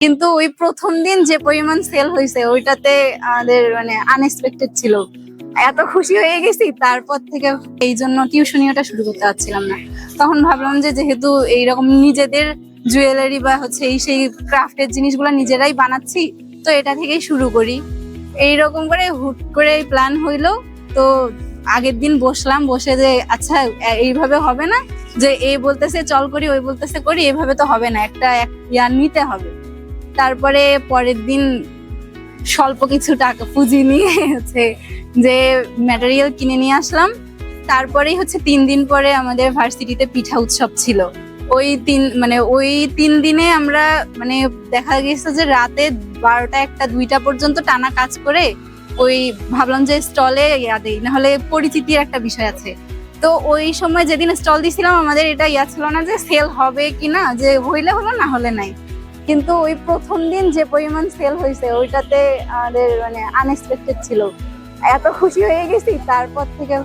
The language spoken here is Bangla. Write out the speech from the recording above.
কিন্তু ওই প্রথম দিন যে পরিমাণ সেল হয়েছে, ওইটাতে আমাদের মানে আনএক্সপেক্টেড ছিল। এত খুশি হয়ে গেছি, তারপর থেকে এই জন্য টিউশনিওটা শুরু করতে পারছিলাম না। তখন ভাবলাম যে যেহেতু এইরকম নিজেদের জুয়েলারি বা হচ্ছে এই সেই ক্রাফটের জিনিসগুলো নিজেরাই বানাচ্ছি, তো এটা থেকেই শুরু করি। এইরকম করে হুট করে প্ল্যান হইল, তো আগের দিন বসলাম, বসে যে আচ্ছা এইভাবে হবে না, যে এই বলতেছে চল করি, ওই বলতেছে করি, এভাবে তো হবে না, একটা, এক ইয়ার নিতে হবে। তারপরে পরের দিন স্বল্প কিছু টাকা পুঁজি নিয়ে হচ্ছে যে ম্যাটেরিয়াল কিনে নিয়ে আসলাম। তারপরেই হচ্ছে তিন দিন পরে আমাদের ভার্সিটিতে পিঠা উৎসব ছিল। ওই তিন মানে ওই তিন দিনে আমরা মানে দেখা গেছে যে রাতে বারোটা একটা দুইটা পর্যন্ত টানা কাজ করে ওই ভাবলাম যে স্টলে ইয়া দেই, নাহলে পরিচিতির একটা বিষয় আছে। তো ওই সময় যেদিন স্টল দিছিলাম, আমাদের এটা ইয়া ছিল না যে সেল হবে কি না যে হইলে হলো না হলে নাই। কিন্তু ওই প্রথম দিন যে পরিমাণ সেল হয়েছে, ওইটাতে আমাদের মানে আনএক্সপেক্টেড ছিল। এত খুশি হয়ে গেছি, তারপর থেকে